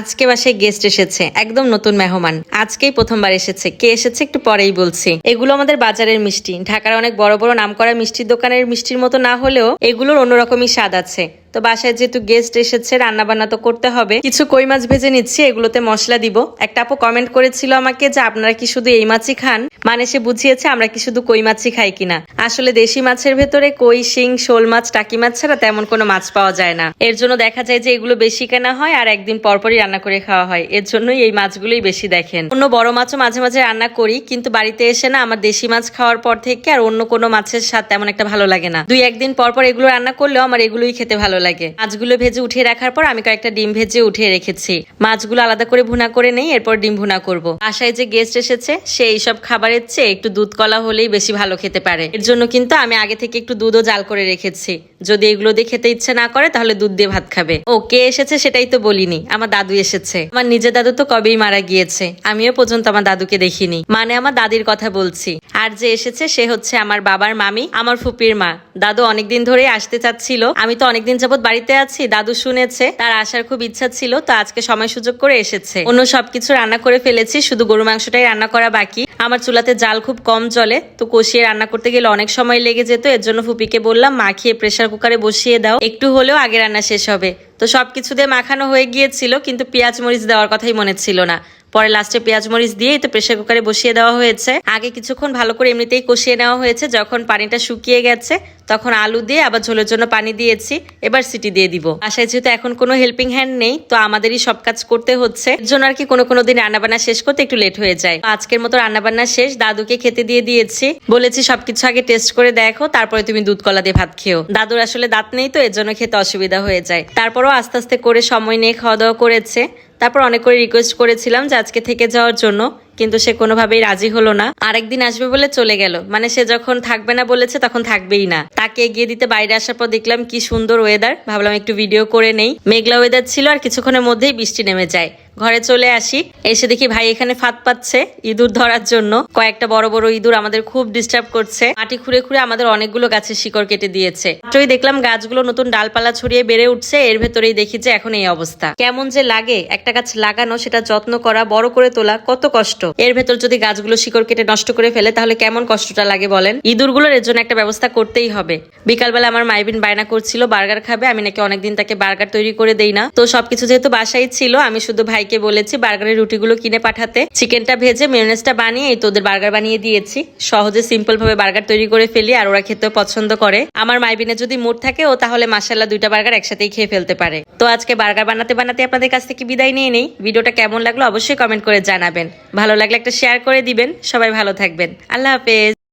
আজকে বাসায় গেস্ট এসেছে, একদম নতুন মেহমান। আজকেই প্রথমবার এসেছে। কে এসেছে একটু পরেই বলছি। এগুলো আমাদের বাজারের মিষ্টি। ঢাকার অনেক বড় বড় নামকরা মিষ্টির দোকানের মিষ্টির মতো না হলেও এগুলোর অন্যরকমই স্বাদ আছে। তো বাসায় যেহেতু গেস্ট এসেছে রান্না বান্না তো করতে হবে। কিছু কই মাছ ভেজে নিচ্ছি, এগুলোতে মশলা দিব। একটা আপু কমেন্ট করেছিল আমাকে যে আপনারা কি শুধু এই মাছই খান? মানে সে বুঝিয়েছে আমরা কি শুধু কই মাছই খাই কিনা। আসলে দেশি মাছের ভেতরে কই, শিং, শোল মাছ, টাকি মাছ ছাড়া তেমন কোনো মাছ পাওয়া যায় না। এর জন্য দেখা যায় যে এগুলো বেশি কেনা হয় আর একদিন পরপরই রান্না করে খাওয়া হয়। এর জন্যই এই মাছগুলোই বেশি দেখেন। অন্য বড় মাছও মাঝে মাঝে রান্না করি, কিন্তু বাড়িতে এসে না আমার দেশি মাছ খাওয়ার পর থেকে আর অন্য কোনো মাছের স্বাদ তেমন একটা ভালো লাগে না। দুই একদিন পর পর এগুলো রান্না করলেও আমার এগুলোই খেতে ভালো লাগে। মাছগুলো ভেজে উঠিয়ে রাখার পর আমি কয়েকটা ডিম ভেজে উঠিয়ে রেখেছি। মাছগুলো আলাদা করে ভুনা করে নেই, এরপর ডিম ভুনা করব। বাসায় যে গেস্ট এসেছে, সে এইসব খাবারের চেয়ে একটু দুধ কলা হলেই বেশি ভালো খেতে পারে। এর জন্য কিন্তু আমি আগে থেকে একটু দুধও জাল করে রেখেছি। যদি এগুলো দিয়ে খেতে ইচ্ছে না করে, তাহলে দুধ দিয়ে ভাত খাবে। ও, কে এসেছে সেটাই তো বলিনি, আমার দাদু এসেছে। আমার নিজের দাদু তো কবেই মারা গিয়েছে, আমিও পর্যন্ত আমার দাদুকে দেখিনি। মানে আমার দাদির কথা বলছি। আর যে এসেছে, সে হচ্ছে আমার বাবার মামি, আমার ফুপির মা। দাদু অনেকদিন ধরেই আসতে চাচ্ছিল। আমি তো অনেকদিন যাবত বাড়িতে আছি, দাদু শুনেছে, তার আসার খুব ইচ্ছা ছিল, তো আজকে সময় সুযোগ করে এসেছে। অন্য সবকিছু রান্না করে ফেলেছি, শুধু গরু মাংসটাই রান্না করা বাকি। আমার চুলাতে জাল খুব কম চলে তো কষিয়ে রান্না করতে গেলে অনেক সময় লেগে যেত, এর জন্য ফুপিকে বললাম মাখিয়ে প্রেশার কুকারে বসিয়ে দাও, একটু হলেও আগে রান্না শেষ হবে। তো সবকিছু দিয়ে মাখানো হয়ে গিয়েছিল, কিন্তু পেঁয়াজ মরিচ দেওয়ার কথাই মনে ছিল না। পরে লাস্টে পেঁয়াজ মরিচ দিয়ে তো প্রেসার কুকারে বসিয়ে দেওয়া হয়েছে। আগে কিছুক্ষণ ভালো করে এমনিতেই কষিয়ে নেওয়া হয়েছে। যখন পানিটা শুকিয়ে গেছে, তখন আলু দিয়ে আবার ঝোলের জন্য পানি দিয়েছি। এবার সিটি দিয়ে দিব। আশায় যেহেতু এখন কোনো হেল্পিং হ্যান্ড নেই, তো আমাদেরই সব কাজ করতে হচ্ছে। এর জন্য আর কি কোনো কোনো দিন রান্নাবান্না শেষ করতে একটু লেট হয়ে যায়। আজকের মতো রান্নাবান্না শেষ। দাদুকে খেতে দিয়ে দিয়েছি। বলেছি, সবকিছু আগে টেস্ট করে দেখো, তারপরে তুমি দুধ কলা দিয়ে ভাত খেও। দাদুর আসলে দাঁত নেই, তো এর জন্য খেতে অসুবিধা হয়ে যায়। তারপরও আস্তে আস্তে করে সময় নিয়ে খাওয়া দাওয়া করেছে। তারপর অনেক করে রিকোয়েস্ট করেছিলাম যে আজকে থেকে যাওয়ার জন্য, কিন্তু সে কোনোভাবেই রাজি হলো না। আরেকদিন আসবে বলে চলে গেল। মানে সে যখন থাকবে না বলেছে, তখন থাকবেই না। তাকে এগিয়ে দিতে বাইরে আসার পর দেখলাম কি সুন্দর ওয়েদার ভাবলাম একটু ভিডিও করে নেই। মেঘলা ওয়েদার ছিল আর কিছুক্ষণের মধ্যেই বৃষ্টি নেমে যায়। ঘরে চলে আসি। এসে দেখি ভাই এখানে ফাঁদ পাচ্ছে ইঁদুর ধরার জন্য। কয়েকটা বড় বড় ইঁদুর আমাদের খুব ডিস্টার্ব করছে। মাটি খুঁড়ে খুঁড়ে আমাদের অনেকগুলো গাছের শিকড় কেটে দিয়েছে। মাত্রই দেখলাম গাছগুলো নতুন ডালপালা ছড়িয়ে বেড়ে উঠছে। এর ভেতরেই দেখি যে এখন এই অবস্থা। কেমন যে লাগে একটা গাছ লাগানো, সেটা যত্ন করা, বড় করে তোলা কত কষ্ট। এর ভেতর যদি গাছগুলো শিকড় কেটে নষ্ট করে ফেলে, তাহলে কেমন কষ্টটা লাগে বলেন? ইঁদুরগুলোর এর জন্য একটা ব্যবস্থা করতেই হবে। বিকালবেলা আমার মাইবিন বায়না করছিল, বার্গার খাবে। আমি নাকি অনেকদিন তাকে বার্গার তৈরি করে দেই না। তো সবকিছু যেহেতু বাসাই ছিল, আমি শুধু ভাইকে বলেছি, বার্গারের রুটিগুলো কিনে পাঠাতে। চিকেনটা ভেজে মেয়নেজটা বানিয়ে তোদের বার্গার বানিয়ে দিয়েছি। সহজে সিম্পল ভাবে বার্গার তৈরি করে ফেলি আর ওরা খেতেও পছন্দ করে। আমার মাইবিনে যদি মুড থাকে, ও তাহলে মাসাল্লাহ দুইটা বার্গার একসাথেই খেয়ে ফেলতে পারে। তো আজকে বার্গার বানাতে বানাতে আপনাদের কাছ থেকে বিদায় নিয়ে নেই। ভিডিওটা কেমন লাগল অবশ্যই কমেন্ট করে জানাবেন। ভালো লাগলে একটা শেয়ার করে দিবেন। সবাই ভালো থাকবেন। আল্লাহ হাফেজ।